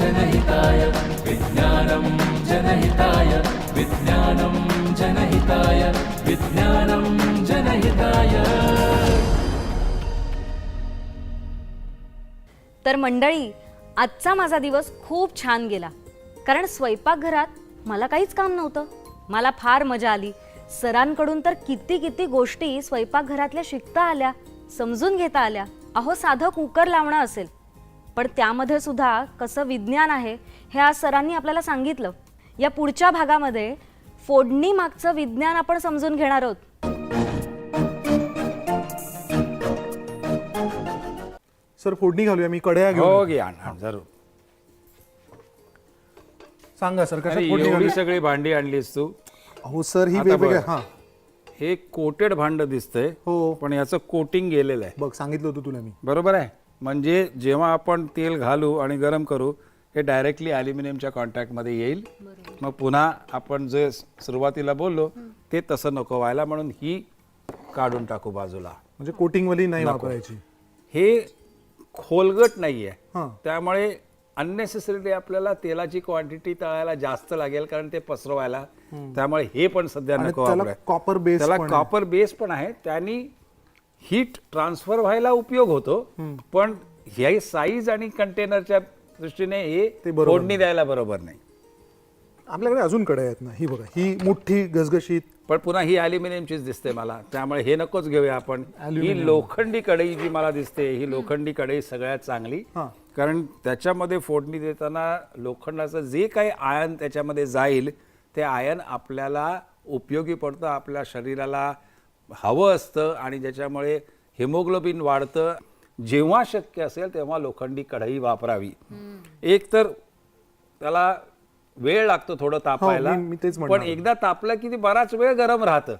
जनहिताय विज्ञानम जनहिताय विज्ञानम जनहिताय विज्ञानम जनहिताय. तर मंडळी आजचा माझा दिवस खूप छान गेला. कारण स्वयंपाकघरात मला काहीच काम नव्हतं. मला फार मजा आली. सरांकडून तर किती किती गोष्टी स्वयंपाकघरातल्या शिकता आल्या समजून घेता आल्या. अहो साधं कुकर लावणं असेल. पण त्यामध्ये सुद्धा कसं विज्ञान आहे हे आज सरांनी आपल्याला सांगितलं. या पुढच्या भागामध्ये फोडणी मागचं विज्ञान आपण समजून घेणार आहोत. सर फोडणी घालूया मी कड्या घेऊन हो घे आण आण, जरूर. सांगा सर कशा अरे फोडणी एवढी घालूया? सगळी भांडी आणलीस तू. हो सर ही आता वेगवेगळ्या बघ. हा. हे कोटेड भांड दिसतंय हो. पण याचं कोटिंग गेलेलं आहे. बघ सांगितलं होतं तुला मी. बरोबर आहे? म्हणजे जेव्हा आपण तेल घालू आणि गरम करू हे डायरेक्टली अल्युमिनियमच्या कॉन्टॅक्टमध्ये येईल. मग पुन्हा आपण जे सुरुवातीला बोललो ते तसं नको व्हायला म्हणून ही काढून टाकू बाजूला. म्हणजे कोटिंग वाली नाही वापरायची. हे खोलगट नाहीये. हा. त्यामुळे अननेसेसरीली आपल्याला तेलाची क्वांटिटी तळायला जास्त लागेल कारण ते पसरवायला. त्यामुळे हे पण सध्या आणि नको त्याला वापराय. copper base त्याला पण आहे. कॉपर बेस पण आहे. त्यांनी हीट ट्रान्सफर व्हायला उपयोग होतो पण ह्या साईज आणि कंटेनरच्या दृष्टीने हे फोडणी द्यायला बरोबर नाही. आपल्याकडे अजून कड्या आहेत ना ही बघा ही मोठी गसगशीत पण पुन्हा ही अल्युमिनियमचीच दिसते मला त्यामुळे हे नकोच घेऊया आपण. ही लोखंडी कढई जी मला दिसते ही लोखंडी कढई सगळ्यात चांगली. हा. कारण त्याच्यामध्ये फोडणी देताना लोखंडाचं जे काही आयन त्याच्यामध्ये जाईल ते आयन आपल्याला उपयोगी पडतं आपल्या शरीराला हवं असतं आणि ज्याच्यामुळे हिमोग्लोबिन वाढतं. जेव्हा शक्य असेल तेव्हा लोखंडी कढई वापरावी. एक तर त्याला वेळ लागतो थोडं तापायला. हो, म्हणणार पण एकदा तापलं की ती बराच वेळ गरम राहतं.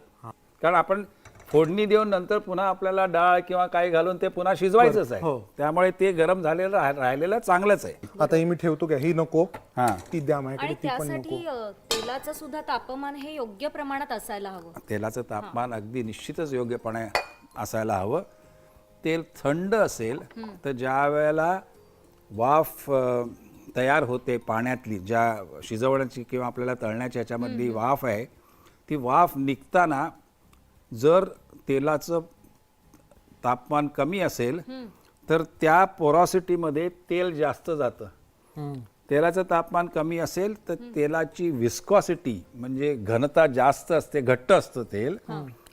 कारण आपण फोडणी देऊन नंतर पुन्हा आपल्याला डाळ किंवा काही घालून ते पुन्हा शिजवायचंच आहे. हो. त्यामुळे ते गरम झालेलं राह- राहिलेलं चांगलंच आहे. आता ही मी ठेवतो का ही नको. हा. ती द्या माझ्याकडे आणि ती पण नको. त्यासाठी अ, तेलाचं सुद्धा तापमान हे योग्य प्रमाणात असायला हवं. तेलाचं तापमान अगदी निश्चितच योग्यपणे असायला हवं. तेल थंड असेल तर ज्या वेळेला वाफ अ, तयार होते पाण्यातली ज्या शिजवण्याची किंवा आपल्याला तळण्याची ह्याच्यामधली वाफ आहे ती वाफ निघताना जर तेलाचं तापमान कमी असेल तर त्या पोरॉसिटीमध्ये तेल जास्त जातं. तेलाचं तापमान कमी असेल तर तेलाची विस्कॉसिटी म्हणजे घनता जास्त असते घट्ट असतं तेल.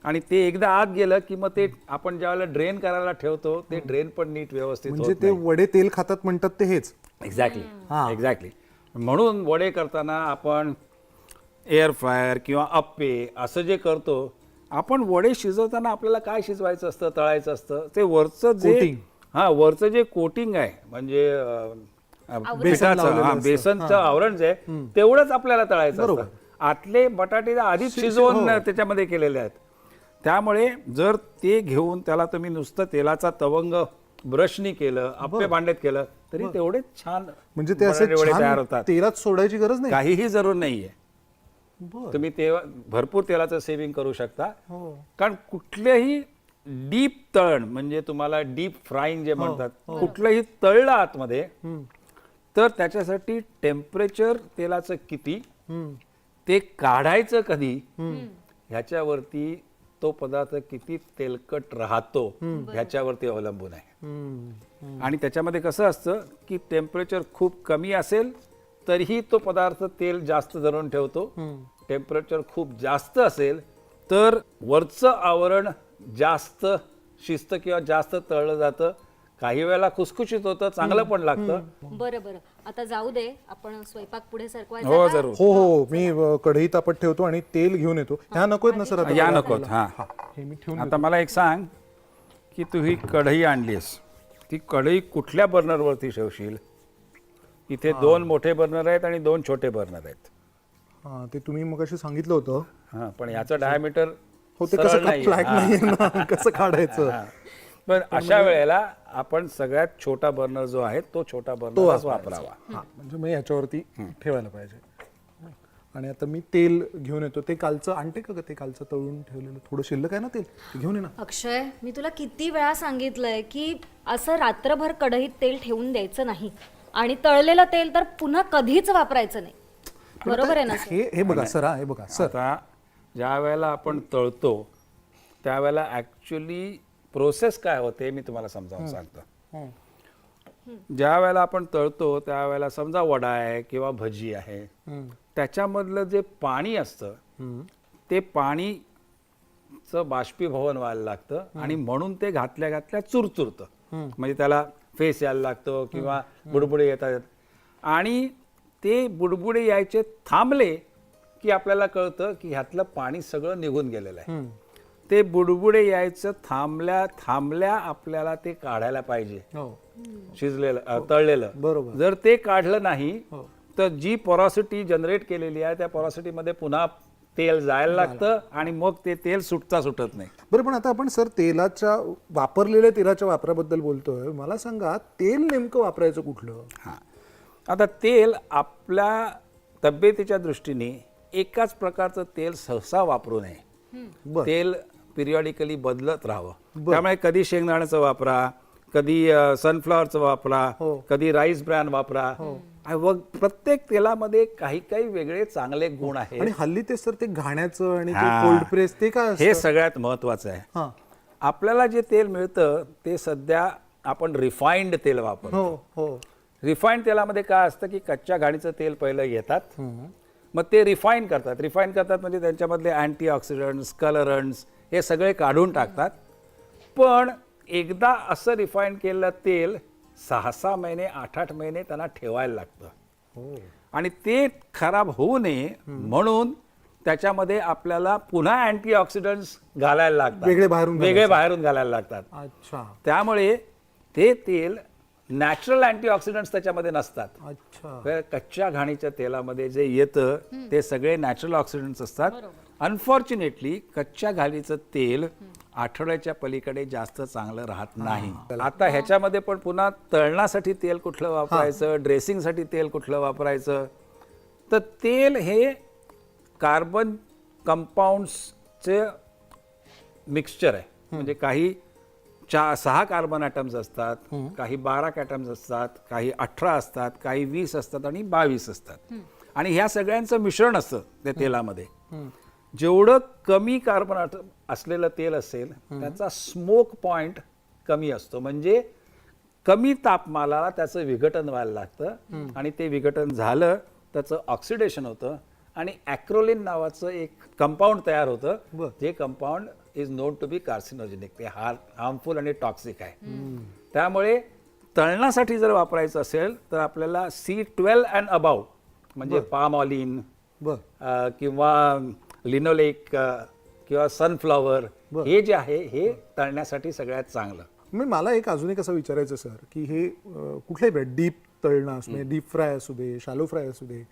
आणि ते एकदा आत गेलं की मग ते आपण ज्यावेळेला ड्रेन करायला ठेवतो ते ड्रेन पण नीट व्यवस्थित म्हणजे ते वडे तेल खातात म्हणतात ते हेच. एक्झॅक्टली एक्झॅक्टली म्हणून वडे करताना आपण एअर फ्रायर किंवा अप्पे असं जे करतो आपण वडे शिजवताना आपल्याला काय शिजवायचं असतं तळायचं असतं? ते वरचं जे. हा वरचं जे कोटिंग आहे म्हणजे हा असतं. बेसनचं आवरण जे आहे, तेवढंच आपल्याला तळायचं असतं. आतले बटाटे आधीच शिजवून त्याच्यामध्ये केलेले आहेत. त्यामुळे जर ते घेऊन त्याला तुम्ही नुसतं तेलाचा तवंग ब्रशनी केलं आप्पे भांड्यात केलं तरी तेवढेच छान म्हणजे ते असे तयार छान होतात. तेलात सोडायची गरज नाही? काहीही जरूर नाहीये. तुम्ही ते भरपूर तेलाचं सेव्हिंग करू शकता. हो. कारण कुठलेही डीप तळण म्हणजे तुम्हाला डीप फ्राईंग जे म्हणतात कुठलंही तळलं आतमध्ये तर त्याच्यासाठी टेम्परेचर तेलाचं किती. ते काढायचं कधी ह्याच्यावरती तो पदार्थ किती तेलकट राहतो ह्याच्यावरती अवलंबून आहे. आणि त्याच्यामध्ये कसं असतं की टेम्परेचर खूप कमी असेल तरीही तो पदार्थ तेल जास्त धरून ठेवतो. टेम्परेचर खूप जास्त असेल तर वरचं आवरण जास्त शिस्त किंवा जास्त तळलं जातं. काही वेळेला खुसखुशीत होतं चांगलं पण लागतं. बरं बरं. आता जाऊ दे आपण स्वयंपाक पुढे सरकवायचा हो का? जरूर. हो हो मी अ, कढई तापत ठेवतो आणि तेल घेऊन येतो. ह्या नको आहेत ना सर आता या कढया नको आपल्याला? हा हे मी ठेवून आता मला एक सांग की तू ही कढई आणलीस. ती कढई कुठल्या बर्नरवरती ठेवशील? इथे दोन मोठे बर्नर आहेत आणि दोन छोटे बर्नर आहेत. हा ते तुम्ही मग सांगितलं होतं. हा पण याचं डायमीटर हो ते कसं फ्लॅट नाहीये. ना? कसं काढायचं? पण अशा वेळेला आपण सगळ्यात छोटा बर्नर जो आहे तो छोटा बर्नर वापरावा. हा म्हणजे मग याच्यावरती ठेवायला पाहिजे. आणि आता मी तेल घेऊन येतो. ते कालचं आणते का ग? ते कालचं तळून ठेवलेलं थोडं शिल्लक आहे ना तेल? ते घेऊन ये ना. अक्षय मी तुला किती वेळा सांगितलंय की असं रात्रभर कढईत तेल ठेवून द्यायचं नाही. आणि तळलेलं तेल तर पुन्हा कधीच वापरायचं नाही बरोबर आहे ना सर? हे हे बघा सर हा, हे बघा सर आता ज्या वेळेला आपण तळतो त्यावेळेला ॲक्च्युली प्रोसेस काय होते मी तुम्हाला समजावून सांगतो हं. ज्या वेळेला आपण तळतो त्यावेळेला समजा वडा आहे किंवा भजी आहे हं. त्याच्यामधलं जे पाणी असतं हं. ते पाणीचं बाष्पीभवन व्हायला लागतं आणि म्हणून ते घातल्या घातल्या चुरचुरतं म्हणजे त्याला फेस यायला लागतो किंवा बुडबुडे येतात. आणि ते बुडबुडे यायचे थांबले की आपल्याला कळतं की ह्यातलं पाणी सगळं निघून गेलेलं आहे. हं. ते बुडबुडे यायचं थांबल्या थांबल्या आपल्याला ते काढायला पाहिजे. हो. शिजलेलं अ, तळलेलं. बरोबर. जर ते काढलं नाही हो. तर जी पोरॉसिटी जनरेट केलेली आहे त्या porosity मध्ये पुन्हा तेल जायला लागतं आणि मग ते तेल सुटता सुटत नाही. बरं पण आता आपण सर तेलाच्या वापरलेल्या तेलाच्या वापराबद्दल बोलतोय. मला सांगा तेल नेमकं वापरायचं कुठलं? हा. आता तेल आपल्या तब्येतीच्या दृष्टीने एकाच प्रकारचं तेल सहसा वापरू नये. तेल पिरियॉडिकली बदलत राहावं. त्यामुळे कधी शेंगदाण्याचं वापरा कधी सनफ्लॉवरचं वापरा हो. कधी राईस ब्रॅन वापरा मग प्रत्येक तेलामध्ये काही काही वेगळे चांगले गुण आहेत. आणि हल्ली ते सर ते घाण्याचं आणि ते. कोल्ड प्रेस ते काय हे सगळ्यात महत्वाचं आहे. आपल्याला जे तेल मिळतं ते सध्या आपण रिफाईंड तेल वापरतो. हो हो. रिफाईंड तेलामध्ये काय असतं की कच्च्या घाणीचं तेल पहिलं घेतात मग ते रिफाईन करतात. रिफाईन करतात म्हणजे त्यांच्यामधले अँटी ऑक्सिडंट्स कलरंट्स हे सगळे काढून टाकतात. पण एकदा असं रिफाईन केलेलं तेल सहा सहा महिने आठ आठ महिने त्यांना ठेवायला लागतं. हो. आणि ते खराब होऊ नये म्हणून त्याच्यामध्ये आपल्याला पुन्हा अँटी ऑक्सिडंट्स घालायला लागतात. वेगळे बाहेरून वेगळे बाहेरून घालायला लागतात. अच्छा. त्यामुळे ते तेल नॅचरल अँटीऑक्सिडंट्स त्याच्यामध्ये नसतात. अच्छा. कच्च्या घाणीच्या तेलामध्ये जे येतं ते सगळे नॅचरल ऑक्सिडंट्स असतात. अनफॉर्च्युनेटली कच्च्या घाणीचं तेल आठवड्याच्या पलीकडे जास्त चांगलं राहत नाही. आता ह्याच्यामध्ये पण पुन्हा तळणासाठी तेल कुठलं वापरायचं ड्रेसिंगसाठी तेल कुठलं वापरायचं? तर तेल हे कार्बन कंपाऊंड्सचे मिक्सचर आहे. म्हणजे काही चा सहा कार्बन ॲटम्स असतात काही बारा ॲटम्स असतात काही अठरा असतात काही वीस असतात आणि बावीस असतात. आणि ह्या सगळ्यांचं मिश्रण असतं त्या तेलामध्ये. जेवढं कमी कार्बन असलेलं तेल असेल त्याचा स्मोक पॉइंट कमी असतो. म्हणजे कमी तापमानाला त्याचं विघटन व्हायला लागतं आणि ते विघटन झालं त्याचं ऑक्सिडेशन होतं आणि ॲक्रोलिन नावाचं एक कंपाऊंड तयार होतं. जे compound is known to be carcinogenic ते हार हार्मफुल आणि टॉक्सिक आहे. त्यामुळे तळणासाठी जर वापरायचं असेल तर आपल्याला सी ट्वेल्व अँड अबाव म्हणजे पाम ऑलिन किंवा लिनोलेक किंवा सनफ्लॉवर हे जे आहे हे तळण्यासाठी सगळ्यात चांगलं मी मला एक अजून एक असं विचारायचं सर की हे कुठल्याही डीप तळणं असू दे डीप फ्राय असू दे शालो फ्राय असू दे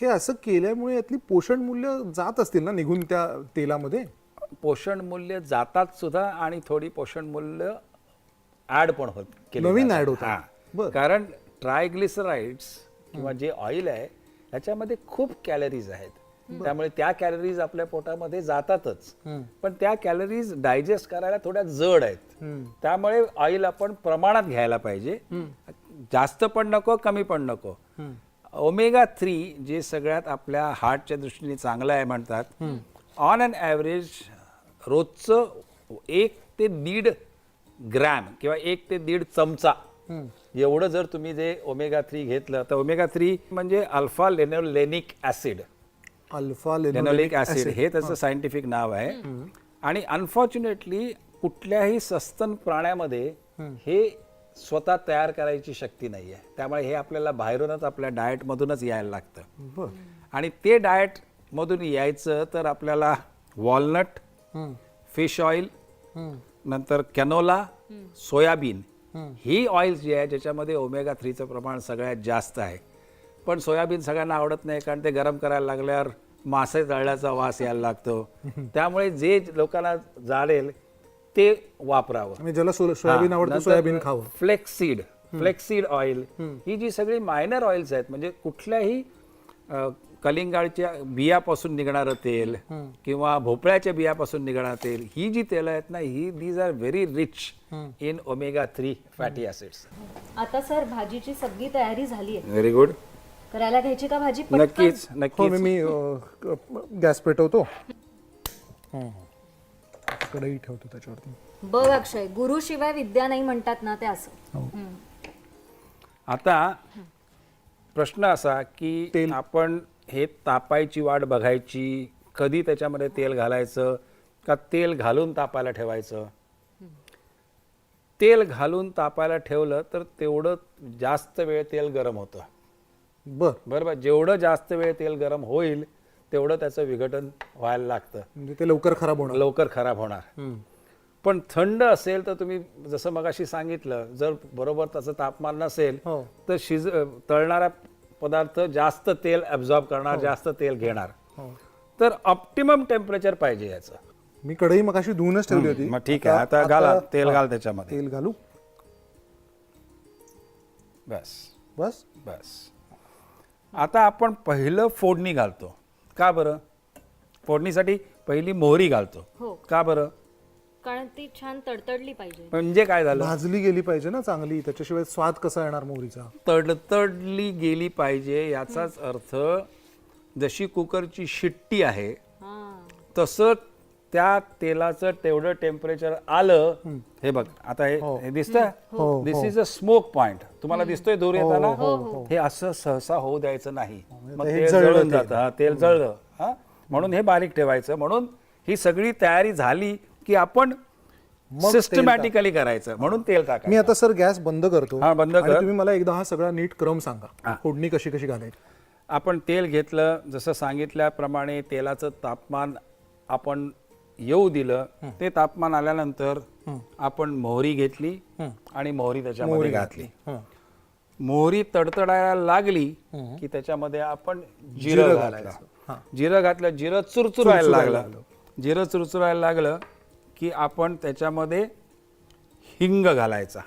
हे असं केल्यामुळे यातली पोषण मूल्य जात असतील ना निघून त्या तेलामध्ये पोषण मूल्य जातात सुद्धा आणि थोडी पोषण मूल्य ऍड पण होत केली नवीन जातात. add होतात. हा. बरं. कारण ट्रायग्लिसराइड्स किंवा जे ऑइल आहे त्याच्यामध्ये खूप कॅलरीज आहेत त्यामुळे त्या कॅलरीज आपल्या पोटामध्ये जातातच. पण त्या कॅलरीज डायजेस्ट करायला थोड्या जड आहेत. त्यामुळे ऑइल आपण प्रमाणात घ्यायला पाहिजे. जास्त पण नको कमी पण नको. ओमेगा थ्री जे सगळ्यात आपल्या हार्टच्या दृष्टीने चांगलं आहे म्हणतात ऑन अन ॲव्हरेज रोजचं एक ते दीड ग्रॅम किंवा एक ते दीड चमचा एवढं जर तुम्ही जे ओमेगा थ्री घेतलं तर ओमेगा थ्री म्हणजे alpha linolenic acid alpha linoleic acid हे त्याचं सायंटिफिक नाव आहे. आणि अनफॉर्च्युनेटली कुठल्याही सस्तन प्राण्यामध्ये हे स्वतः तयार करायची शक्ती नाही आहे त्यामुळे हे आपल्याला बाहेरूनच आपल्या डाएटमधूनच यायला लागतं. आणि ते डाएट मधून यायचं तर आपल्याला वॉलनट फिश ऑइल नंतर कॅनोला सोयाबीन. ही ऑइल्स जी आहे ज्याच्यामध्ये ओमेगा थ्रीचं प्रमाण सगळ्यात जास्त आहे. पण सोयाबीन सगळ्यांना आवडत नाही कारण ते गरम करायला लागल्यावर मासे तळल्याचा वास यायला लागतो. त्यामुळे जे लोकांना जाळेल ते वापरावं. ज्याला सो- सोयाबीन आवडतं सोयाबीन खावं. फ्लेक्सीड फ्लेक्सीड ऑइल ही जी सगळी मायनर ऑइल्स आहेत म्हणजे कुठल्याही अ, कलिंगाळच्या बियापासून निघणारं तेल किंवा भोपळ्याच्या बियापासून निघणारं तेल ही जी तेल आहेत ना ही these are very rich in omega three fatty acids आता सर भाजीची सगळी तयारी झाली आहे व्हेरी गुड करायला घ्यायची का भाजी? पटकन? नक्कीच हो नक्कीच. मी मी अं, गॅस पेटवतो. हं. कढई ठेवतो त्याच्यावरती. बघ अक्षय गुरु शिवाय विद्या नाही म्हणतात ना ते असं. आता प्रश्न असा की आपण हे तापायची वाट बघायची कधी त्याच्यामध्ये तेल घालायचं का तेल घालून तापायला ठेवायचं? तेल घालून तापायला ठेवलं तर तेवढं जास्त वेळ तेल गरम होतं. बर. बरोबर. जेवढं जास्त वेळ तेल गरम होईल तेवढं त्याचं विघटन व्हायला लागतं. म्हणजे ते लवकर खराब होणार. लवकर खराब होणार. हं. पण थंड असेल तर तुम्ही जसं मगाशी सांगितलं जर बरोबर त्याचं तापमान नसेल हो. तर शिज तळणारा पदार्थ जास्त तेल ॲब्झॉर्ब करणार जास्त तेल घेणार. हो. तर ऑप्टिमम टेम्परेचर पाहिजे याचं. मी कढई मगाशी धुवूनच ठेवली होती. मग ठीक आहे. आता घाला तेल घाल त्याच्यामध्ये. तेल घालू. बस. बस? बस. आता आपण पहिलं फोडणी घालतो. का बरं? फोडणीसाठी पहिली मोहरी घालतो. हो. का बरं? कारण ती छान तडतडली पाहिजे. म्हणजे काय झालं? भाजली गेली पाहिजे ना चांगली त्याच्याशिवाय स्वाद कसा येणार मोहरीचा? तडतडली गेली पाहिजे याचाच अर्थ जशी कुकरची शिट्टी आहे हा. तसं त्या तेलाचं तेवढं टेम्परेचर आलं हे बघ आता हे हे. दिसतंय? हो, this is a smoke point तुम्हाला दिसतोय दूर येताना? हे असं सहसा होऊ द्यायचं नाही. मग हे तेल जळलं जळून तेल. जातं हा तेल जळलं हा? म्हणून हे बारीक ठेवायचं. म्हणून ही सगळी तयारी झाली की आपण सिस्टमॅटिकली करायचं. म्हणून तेल मी टाकायचं आता सर गॅस बंद करतो. हा, बंद आणि कर. तुम्ही मला एकदा हा सगळा नीट क्रम सांगा. फोडणी कशी कशी घालायची? आपण तेल घेतलं जसं सांगितल्याप्रमाणे तेलाचं तापमान आपण येऊ दिलं ते तापमान आल्यानंतर आपण मोहरी घेतली आणि मोहरी त्याच्यामध्ये घातली. मोहरी तडतडायला लागली की त्याच्यामध्ये आपण जिरं घालायचं. जिरं घातलं जिरं चुरचुरायला लागलं. जिरं चुरचुरायला लागलं की आपण त्याच्यामध्ये हिंग घालायचा.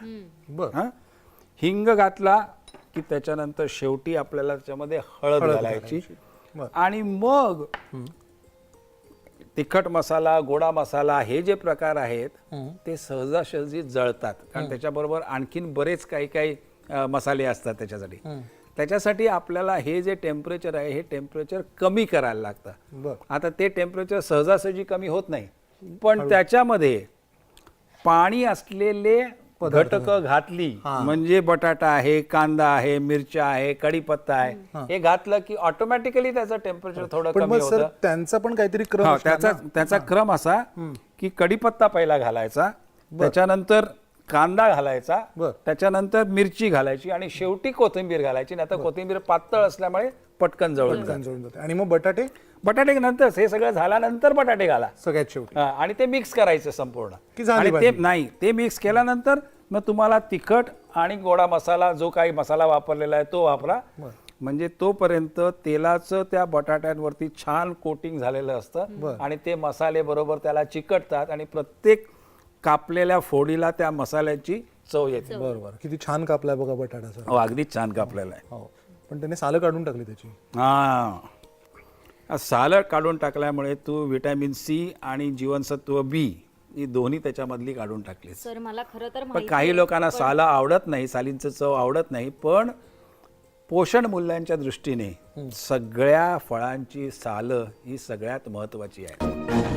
बर. हिंग घातला की त्याच्यानंतर शेवटी आपल्याला त्याच्यामध्ये हळद घालायची. आणि मग तिखट मसाला गोडा मसाला हे जे प्रकार आहेत ते सहजासहजी जळतात. कारण त्याच्याबरोबर आणखीन बरेच काही काही मसाले असतात त्याच्यासाठी. त्याच्यासाठी आपल्याला हे जे टेम्परेचर आहे हे टेम्परेचर कमी करायला लागतं. आता ते टेम्परेचर सहजासहजी कमी होत नाही. पण त्याच्यामध्ये पाणी असलेले घटक घातली म्हणजे बटाटा आहे कांदा आहे मिरच्या आहे कढीपत्ता आहे हे. घातलं की ऑटोमॅटिकली त्याचं टेम्परेचर थोडं पण कमी मग सर होतं. त्यांचा पण काहीतरी क्रम हा, असणार त्याचा त्याचा क्रम असा की कढीपत्ता पहिला घालायचा त्याच्यानंतर कांदा घालायचा बर. त्याच्यानंतर मिरची घालायची आणि शेवटी कोथिंबीर घालायची. नाही तर कोथिंबीर पातळ असल्यामुळे पटकन. ना जळून जाते. आणि मग बटाटे? बटाटे नंतर हे सगळं झाल्यानंतर बटाटे घाला. सगळ्यात शेवटी. हा, आणि ते मिक्स करायचं संपूर्ण. की झाली आणि ते भाजी? नाही ते मिक्स केल्यानंतर मग तुम्हाला तिखट आणि गोडा मसाला जो काही मसाला वापरलेला आहे तो वापरा. म्हणजे तोपर्यंत तेलाचं त्या बटाट्यांवरती छान कोटिंग झालेलं असतं. आणि ते मसाले बरोबर त्याला चिकटतात आणि प्रत्येक कापलेल्या फोडीला त्या मसाल्याची चव येते. बरोबर. किती छान कापलाय बघा बटाटा सर हो अगदीच छान कापलेला आहे. हो. पण त्याने सालं काढून टाकली त्याची. हा. सालड काढून टाकल्यामुळे तू विटॅमिन सी आणि जीवनसत्व बी ही दोन्ही त्याच्यामधली काढून टाकलीस. सर मला खरं तर पण काही लोकांना सालं आवडत नाही सालींचं चव आवडत नाही पण पोषण मूल्यांच्या दृष्टीने सगळ्या फळांची सालं ही सगळ्यात महत्वाची आहे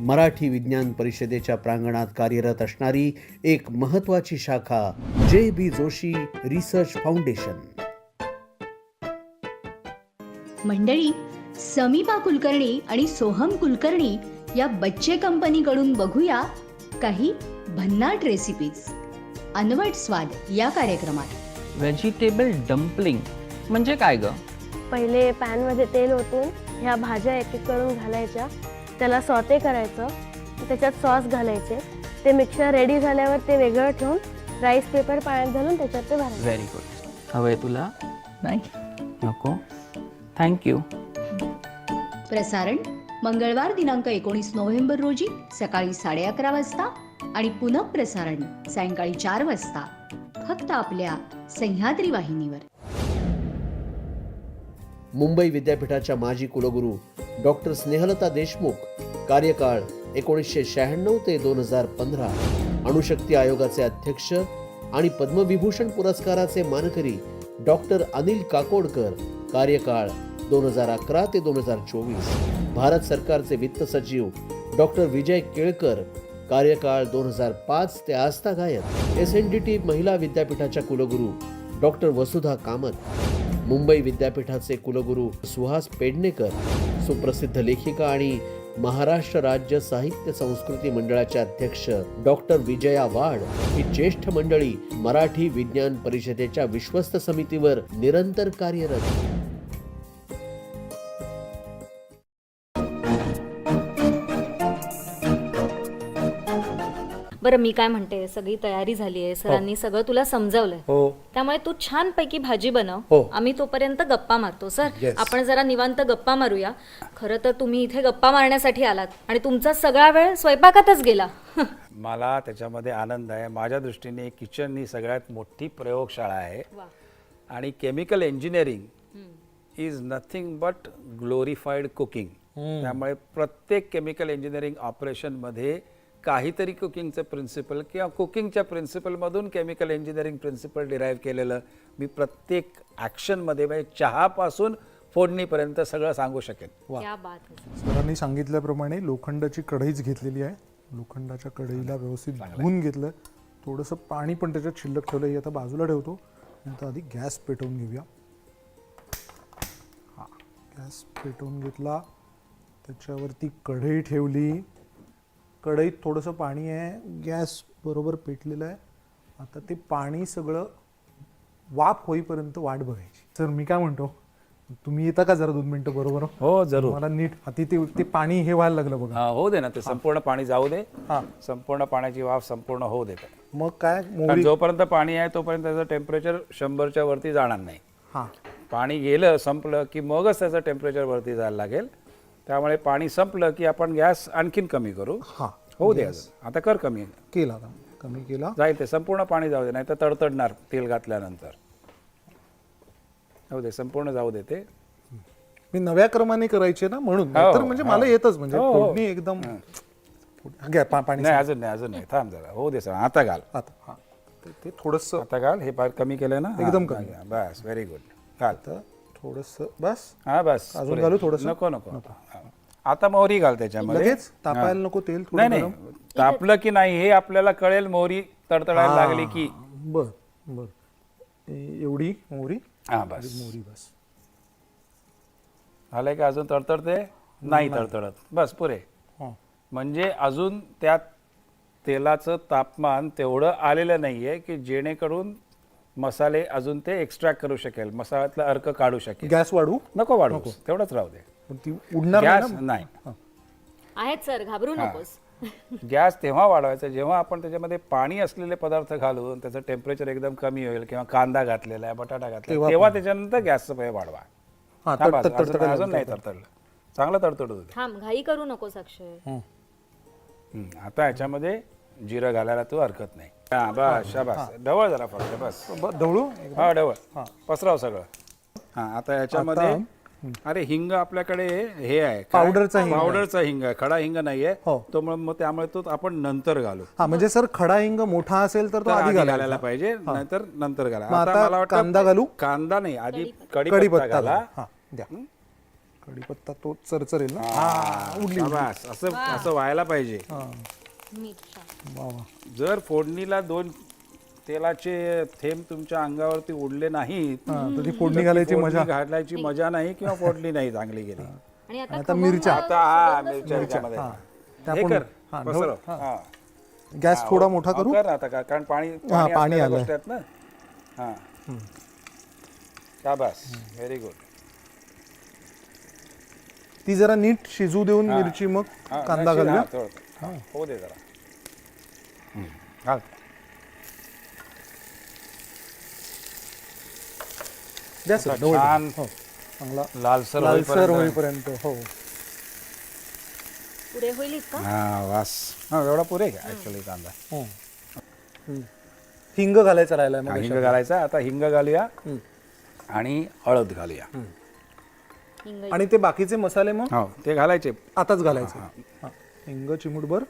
Marathi विज्ञान परिषदेच्या प्रांगणात कार्यरत असणारी एक महत्वाची शाखा जे बी जोशी रिसर्च फाउंडेशन. मंडळी समीपा कुलकर्णी आणि सोहम कुलकर्णी या बच्चे कंपनीकडून बघूया काही भन्नाट रेसिपीज अनवट स्वाद या कार्यक्रमात. व्हेजिटेबल डम्पलिंग म्हणजे काय ग? पहिले पॅनमध्ये तेल ओतून ह्या भाज्या एक एक करून घालायच्या. त्याला सॉते करायचं त्याच्यात सॉस घालायचे ते मिक्सर रेडी झाल्यावर ते वेगळं ठेवून राईस पेपर पाण्यात घालून त्याच्यात ते भरायचं व्हेरी गुड हवंय तुला? नाही. नको. थँक्यू प्रसारण मंगळवार दिनांक एकोणीस नोव्हेंबर रोजी सकाळी साडे अकरा वाजता आणि पुनःप्रसारण सायंकाळी चार वाजता. फक्त आपल्या सह्याद्री वाहिनीवर. मुंबई विद्यापीठाच्या माजी कुलगुरू डॉक्टर स्नेहलता देशमुख कार्यकाळ एकोणीसशे शहाण्णव ते दोन हजार पंधरा. अणुशक्ती आयोगाचे अध्यक्ष आणि पद्मविभूषण पुरस्काराचे मानकरी डॉक्टर अनिल काकोडकर कार्यकाळ दोन हजार अकरा ते दोन हजार चोवीस. भारत सरकारचे वित्त सचिव डॉक्टर विजय केळकर कार्यकाळ दोन हजार पाच ते आस्था गायक एस एन डी टी महिला विद्यापीठाच्या कुलगुरू डॉक्टर वसुधा कामत. मुंबई विद्यापीठाचे कुलगुरू सुहास पेडणेकर सुप्रसिद्ध लेखिका आणि महाराष्ट्र राज्य साहित्य संस्कृती मंडळाचे अध्यक्ष डॉक्टर विजया वाड ही ज्येष्ठ मंडळी मराठी विज्ञान परिषदेच्या विश्वस्त समितीवर निरंतर कार्यरत बरं मी काय म्हणते? सगळी तयारी झाली आहे. सरांनी सगळं तुला समजावलंय. हो. त्यामुळे तू छान पैकी भाजी बनव. हो. आम्ही तोपर्यंत गप्पा मारतो. Sir Yes. आपण जरा निवांत गप्पा मारूया. खरं तर तुम्ही इथे गप्पा मारण्यासाठी आलात आणि तुमचा सगळा वेळ स्वयंपाकातच गेला. मला त्याच्यामध्ये आनंद आहे. माझ्या दृष्टीने किचन ही सगळ्यात मोठी प्रयोगशाळा आहे. आणि chemical engineering is nothing but glorified cooking त्यामुळे प्रत्येक केमिकल इंजिनिअरिंग ऑपरेशनमध्ये काहीतरी कुकिंगचं प्रिन्सिपल किंवा कुकिंगच्या प्रिन्सिपलमधून केमिकल इंजिनिअरिंग प्रिन्सिपल डिराईव्ह केलेलं मी प्रत्येक ॲक्शनमध्ये म्हणजे चहापासून फोडणीपर्यंत सगळं सांगू शकेन. क्या बात है. सरांनी सांगितल्याप्रमाणे लोखंडाची कढईच घेतलेली आहे. लोखंडाच्या कढईला व्यवस्थित धुवून घेतलं. थोडंसं पाणी पण त्याच्यात शिल्लक ठेवलं. हे आता बाजूला ठेवतो. आता आधी गॅस पेटवून घेऊया. हा. गॅस पेटवून घेतला. त्याच्यावरती कढई ठेवली. कढईत थोडंसं पाणी आहे गॅस बरोबर पेटलेलं आहे. आता ते पाणी सगळं वाफ होईपर्यंत वाट बघायची. सर मी काय म्हणतो? तुम्ही येता का जरा दोन मिनिटं? बरोबर? हो जरूर. मला नीट हाती ते ते पाणी हे व्हायला लागलं बघा. हा, होऊ दे ना ते. संपूर्ण पाणी जाऊ दे. हा. संपूर्ण पाण्याची वाफ संपूर्ण होऊ दे. मग काय? मोहरी जोपर्यंत पाणी आहे तोपर्यंत त्याचं टेम्परेचर शंभरच्या वरती जाणार नाही. हा. पाणी गेलं संपलं की मगच त्याचं टेम्परेचर वरती जायला लागेल. त्यामुळे पाणी संपलं की आपण गॅस आणखीन कमी करू. हा होऊ दे अजून. आता कर कमी. केला आता. कमी केला. जाईल ते संपूर्ण पाणी जाऊ दे नाही तर तडतडणार तेल घातल्यानंतर. होऊ दे संपूर्ण जाऊ दे ते. मी नव्या क्रमाने करायचे ना म्हणून. हो, तर म्हणजे. मला येतच म्हणजे हो, हो. फोडणी एकदम घ्या पा- पाणी नाही अजून नाही अजून नाही. थांब जरा. होऊ दे सर आता घाल. आता हा. ते- ते थोडस आता घाल हे पार कमी केलं ना? एकदम कमी. बस व्हेरी गुड घाल. थोडस. बस? हा बस. अजून. घालू थोडंसं? नको नको. आता मोहरी घाल त्याच्यामध्ये लगेच? तापायला नको तेल थोडं नाही नाही? तापलं की नाही हे आपल्याला कळेल मोहरी तडतडायला लागली की. बर बर. एवढी मोहरी? हा बस. मोहरी बस. झालंय का अजून तडतडते? नाही तडतडत. बस पुरे म्हणजे अजून त्या तेलाचं तापमान तेवढं आलेलं नाहीये की जेणेकरून मसाले अजून ते एक्स्ट्रॅक्ट करू शकेल. मसाल्यातला अर्क काढू शकेल. गॅस वाढू? नको वाढू. तेवढंच राहू दे. पण ती उडणार नाही गॅस ना? नाही. आहेत सर. घाबरू नकोस. गॅस तेव्हा वाढवायचा जेव्हा आपण त्याच्यामध्ये पाणी असलेले पदार्थ घालून त्याचं टेम्परेचर एकदम कमी होईल किंवा कांदा घातलेला आहे बटाटा घातलेला आहे, तेव्हा त्याच्यानंतर गॅसचं पे वाढवा. हा थांबा, तड- तड- अजून- तडतडायला अजून नाही. तडतडलं. चांगलं तडतडू दे. थांब घाई करू नकोस अक्षय. आता याच्यामध्ये जिरं घालायला तू हरकत नाही. हा बस शाबास. ढवळ जरा फक्त बस. ब- ढवळू? हा ढवळ. पसराव सगळं. हा आता याच्यामध्ये अरे हिंग आपल्याकडे हे आहे. काय? पावडरचा हिंग आहे. पावडरचा हिंग आहे खडा हिंग नाहीये. हो. तो मग मग त्यामुळे तो आपण नंतर घालू. हा म्हणजे सर खडा हिंग मोठा असेल तर तो तर आधी आधी घालायला घालायला पाहिजे नाहीतर नंतर घाला. मग आता मला वाटतं कांदा घालू? कांदा नाही आधी कढीपत्ता कढीपत्ता घाला. हा द्या. कढीपत्ता तो चरचरेल ना? हा. शाबास. असं असं व्हायला पाहिजे. हा. मीठ वा वा. जर फोडणीला दोन तेलाचे थेंब तुमच्या अंगावरती उडले नाहीत हा तर ती फोडणी घालायची फोडणी मजा. घालायची मजा नाही किंवा फोडणी नाही चांगली गेली. आणि आता आता मिरच्या. आता हा मिरच्या ह्याच्यामध्ये. हा. त्या हे पण कर हा, पसरव. ढवळ. हा. हा. गॅस थोडा मोठा हा, करू? कर आता का- कारण पाणी हा, पाणी असलेल्या आलंय. गोष्टी आहेत ना? हा. शाबास. व्हेरी गुड ती जरा नीट शिजू देऊन मिरची मग कांदा घालूया. हो दे जरा हम्म, घाल द्या सर आता ढवळ द्या. छान हो चांगला लालसर लालसर होईपर्यंत. होईपर्यंत हो पुढे होईल इतका हा वास हा एवढा पुरे का ऍक्च्युली कांदा हो. हम्म. हिंग घालायचा राहिलाय हा, मग हिंग घालायचा आता हिंग घालूया हम्म. आणि हळद घालूया हिंग आणि ते बाकीचे मसाले मग हो ते घालायचे आताच घालायचे हा. हिंग चिमूटभर.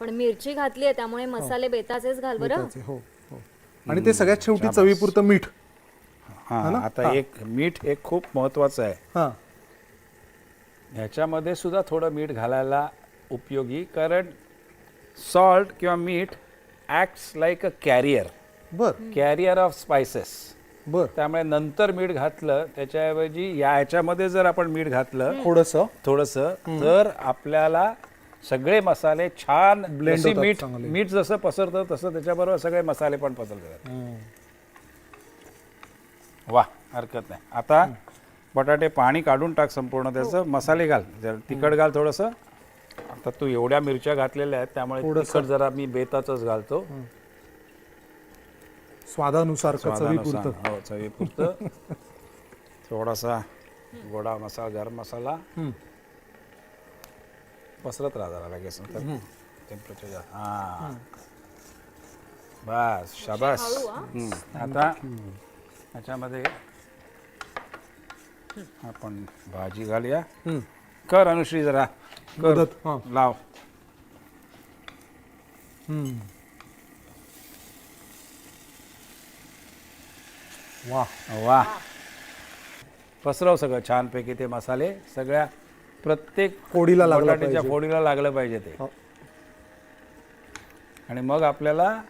पण मिरची घातली आहे त्यामुळे मसाले बेताचेच घाल बरं. त्याचे, हो हो. आणि ते सगळ्यात शेवटी चवीपुरतं मीठ. हा आता एक मीठ एक खूप महत्वाचं आहे. हा. ह्याच्यामध्ये सुद्धा थोडं मीठ घालायला उपयोगी कारण सॉल्ट किंवा मीठ ॲक्ट्स लाईक अ कॅरियर बर. कॅरियर ऑफ स्पायसेस बर. त्यामुळे नंतर मीठ घातलं त्याच्याऐवजी या ह्याच्यामध्ये जर आपण मीठ घातलं थोडस. थोडंसं तर आपल्याला सगळे मसाले छान Blend जशी होतात मीठ चांगले. मीठ जसं पसरतं तसं त्याच्याबरोबर सगळे मसाले पण पसरतात. वा हरकत नाही. आता बटाटे पाणी काढून टाक संपूर्ण त्याचं मसाले घाल. जर तिखट घाल थोडंसं. आता तू एवढ्या मिरच्या घातलेल्या आहेत त्यामुळे थोडंसं. तिखट जरा मी बेताचंच घालतो. स्वादानुसार का स्वादानुसार. चवीपुरतं हो चवीपुरतं. थोडासा गोडा मसाला गरम मसाला. पसरत राहा जरा लगेच टेम्परेचर हा. बस शाबास. आता याच्यामध्ये आपण भाजी घालूया. कर अनुश्री जरा. कर. मदत, हा. लाव. हम्म. वा वा पसरव सगळं छानपैकी ते मसाले. सगळ्या प्रत्येक फोडीला लागलं बटाट्याच्या पाहिजे. फोडीला लागलं पाहिजे ते. हो. आणि मग आपल्याला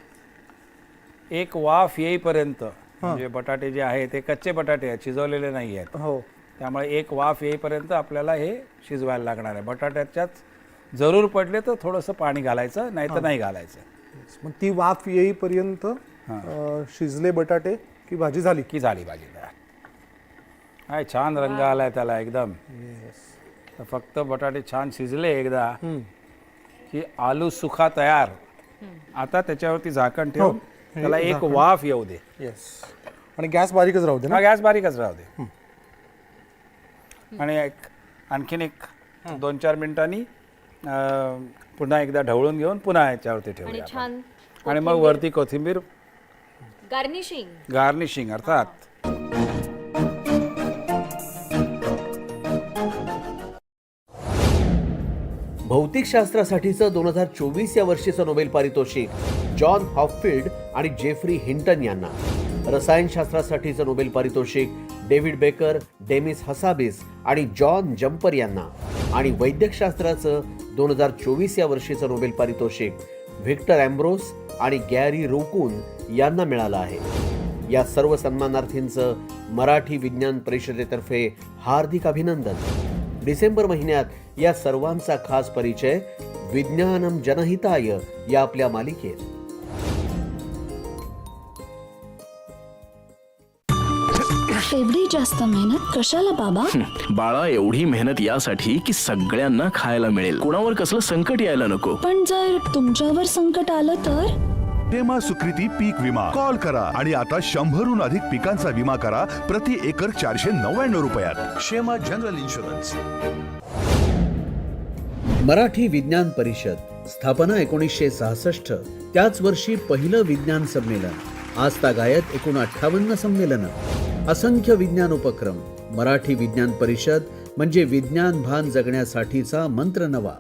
एक वाफ येईपर्यंत म्हणजे बटाटे जे आहे ते कच्चे बटाटे आहेत शिजवलेले नाही आहेत. हो. त्यामुळे एक वाफ येईपर्यंत आपल्याला हे शिजवायला लागणार आहे. बटाट्याच्याच जरूर पडले तर थोडंसं पाणी घालायचं नाही तर नाही घालायचं. मग ती वाफ येईपर्यंत अं, शिजले बटाटे की भाजी झाली? की झाली भाजी? काय छान रंग आलाय त्याला एकदम. तर फक्त बटाटे छान शिजले एकदा. की आलू सुखा तयार. आता त्याच्यावरती झाकण ठेवून त्याला एक वाफ येऊ दे. येस आणि गॅस बारीकच राहू दे ना? हा गॅस बारीकच राहू दे. आणि एक आणखीन एक दोन चार मिनिटांनी पुन्हा एकदा ढवळून घेऊन पुन्हा याच्यावरती आणि ठेवूया आणि मग वरती कोथिंबीर गार्निशिंग गार्निशिंग अर्थात. भौतिकशास्त्रासाठीचं दोन हजार चोवीस या वर्षीचं नोबेल पारितोषिक जॉन हॉपफिल्ड आणि जेफ्री हिंटन यांना. रसायनशास्त्रासाठीचं नोबेल पारितोषिक डेव्हिड बेकर डेमिस हसाबिस आणि जॉन जम्पर यांना. आणि वैद्यकशास्त्राचं दोन हजार चोवीस या वर्षीचं नोबेल पारितोषिक व्हिक्टर अँब्रोस आणि गॅरी रोकून यांना मिळालं आहे. या सर्व सन्मानार्थींचं मराठी विज्ञान परिषदेतर्फे हार्दिक अभिनंदन. डिसेंबर महिन्यात या सर्वांचा खास परिचय विज्ञानम जनहिताय या आपल्या मालिकेत. एवढी जास्त मेहनत कशाला बाबा? बाळा एवढी मेहनत यासाठी की सगळ्यांना खायला मिळेल. कुणावर कसलं संकट यायला नको. पण जर तुमच्यावर संकट आलं तर? हेमा सुकृती पीक विमा. कॉल करा आणि आता शंभरहून अधिक पिकांचा विमा करा प्रति एकर चारशे नव्याण्णव रुपयात. शेमा जनरल इन्शुरन्स. मराठी विज्ञान परिषद स्थापना एकोणीसशे सहासष्ट त्याच वर्षी पहिलं विज्ञान संमेलन. आज तागायत एकूण अठ्ठावन्न संमेलन. असंख्य विज्ञान उपक्रम मराठी विज्ञान परिषद म्हणजे विज्ञान भान जगण्यासाठीचा मंत्र नवा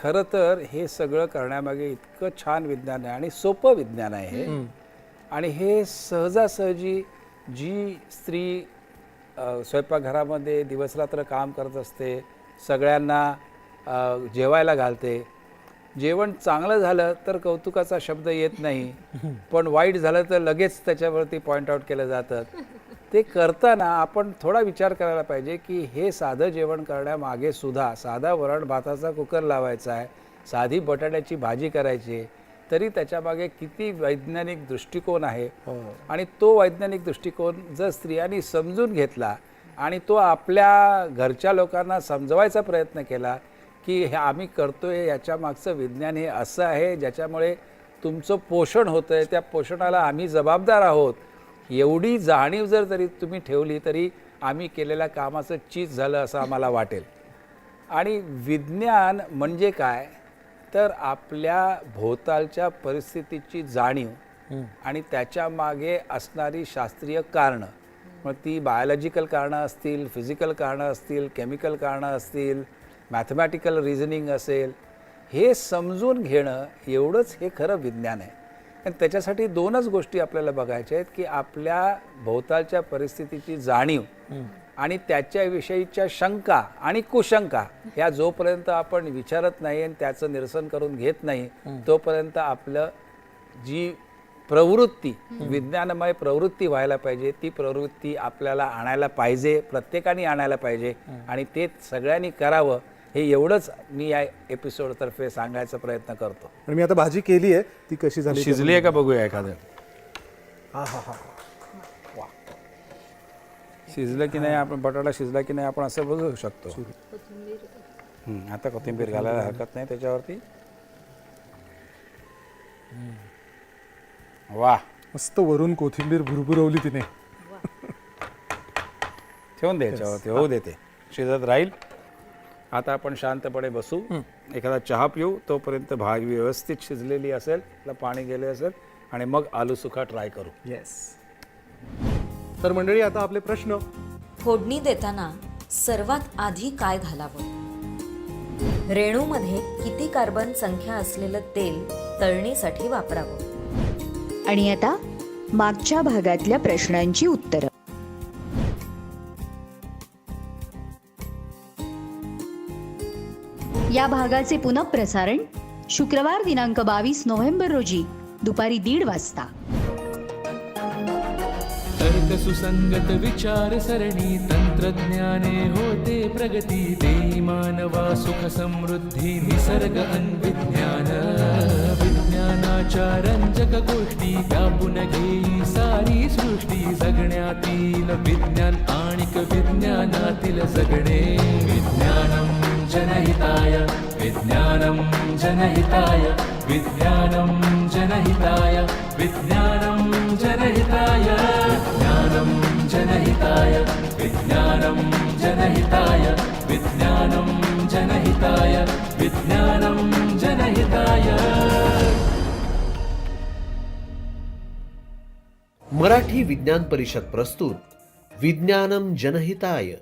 खरं तर हे सगळं करण्यामागे इतकं छान विज्ञान आहे आणि सोपं विज्ञान आहे हे. आणि हे सहजासहजी जी स्त्री स्वयंपाकघरामध्ये दिवसरात्र काम करत असते सगळ्यांना जेवायला घालते. जेवण चांगलं झालं तर कौतुकाचा शब्द येत नाही. पण वाईट झालं तर लगेच त्याच्यावरती पॉईंट आऊट केलं जातं. ते करताना आपण थोडा विचार करायला पाहिजे की हे साधं जेवण करण्यामागे सुद्धा साधा वरण भाताचा कुकर लावायचा आहे साधी बटाट्याची भाजी करायची तरी त्याच्यामागे किती वैज्ञानिक दृष्टिकोन आहे. आणि तो वैज्ञानिक दृष्टिकोन जर स्त्रियांनी समजून घेतला आणि तो आपल्या घरच्या लोकांना समजवायचा प्रयत्न केला की हे आम्ही करतोय याच्या मागचं विज्ञान हे असं आहे ज्याच्यामुळे तुमचं पोषण होतं आहे त्या पोषणाला आम्ही जबाबदार आहोत. एवढी जाणीव जर तरी तुम्ही ठेवली तरी आम्ही केलेल्या कामाचं चीज झालं असं आम्हाला वाटेल. आणि विज्ञान म्हणजे काय? तर आपल्या भोवतालच्या परिस्थितीची जाणीव आणि त्याच्यामागे असणारी शास्त्रीय कारणं. मग ती बायोलॉजिकल कारणं असतील फिजिकल कारणं असतील केमिकल कारणं असतील मॅथमॅटिकल रिझनिंग असेल हे समजून घेणं एवढंच हे खरं विज्ञान आहे. आणि त्याच्यासाठी दोनच गोष्टी आपल्याला बघायच्या आहेत की आपल्या भोवतालच्या परिस्थितीची जाणीव आणि त्याच्याविषयीच्या शंका आणि कुशंका ह्या जोपर्यंत आपण विचारत नाही आणि त्याचं निरसन करून घेत नाही तोपर्यंत आपलं जी प्रवृत्ती विज्ञानमय प्रवृत्ती व्हायला पाहिजे ती प्रवृत्ती आपल्याला आणायला पाहिजे प्रत्येकाने आणायला पाहिजे आणि ते सगळ्यांनी करावं हे एवढंच मी या एपिसोडतर्फे सांगायचा प्रयत्न करतो. आणि मी आता भाजी केली आहे ती कशी झाली शिजली आहे का बघूया एखादं? हा हा हा. शिजलं की नाही आपण बटाटा शिजला की नाही आपण असं बघू शकतो. हं, आता कोथिंबीर घालायला हरकत नाही त्याच्यावरती. वा. मस्त वरून कोथिंबीर भुरभुरवली तिने. ठेवून दे याच्यावरती होऊ देते शिजत राहील. आता आपण शांतपणे बसू. एखादा चहा पिऊ तोपर्यंत भाजी व्यवस्थित शिजलेली असेल त्याला पाणी गेले असेल आणि मग आलू सुखा ट्राय करू. येस तर मंडळी आता आपले प्रश्न. फोडणी देताना सर्वात आधी काय घालावं? रेणूमध्ये किती कार्बन संख्या असलेलं तेल तळणीसाठी वापरावं? आणि आता मागच्या भागातल्या प्रश्नांची उत्तरं. या भागाचे पुनःप्रसारण शुक्रवार दिनांक बावीस नोव्हेंबर रोजी दुपारी दीड वाजता. तर्कसुसंगत विचार सरणी तंत्रज्ञाने होते प्रगती देई मानवा सुख समृद्धी निसर्ग अन्विज्ञान. विज्ञानाच्या रंजक गोष्टी व्यापून घेई सारी सृष्टी जगण्यातील विज्ञान आणिक विज्ञानातील जगणे. विज्ञानम जनहिताय विज्ञानं जनहिताय विज्ञानं जनहिताय विज्ञानं जनहिताय. ज्ञानं जनहिताय विज्ञानं जनहिताय विज्ञानं जनहिताय विज्ञानं जनहिताय. मराठी विज्ञान परिषद प्रस्तुत विज्ञानं जनहिताय.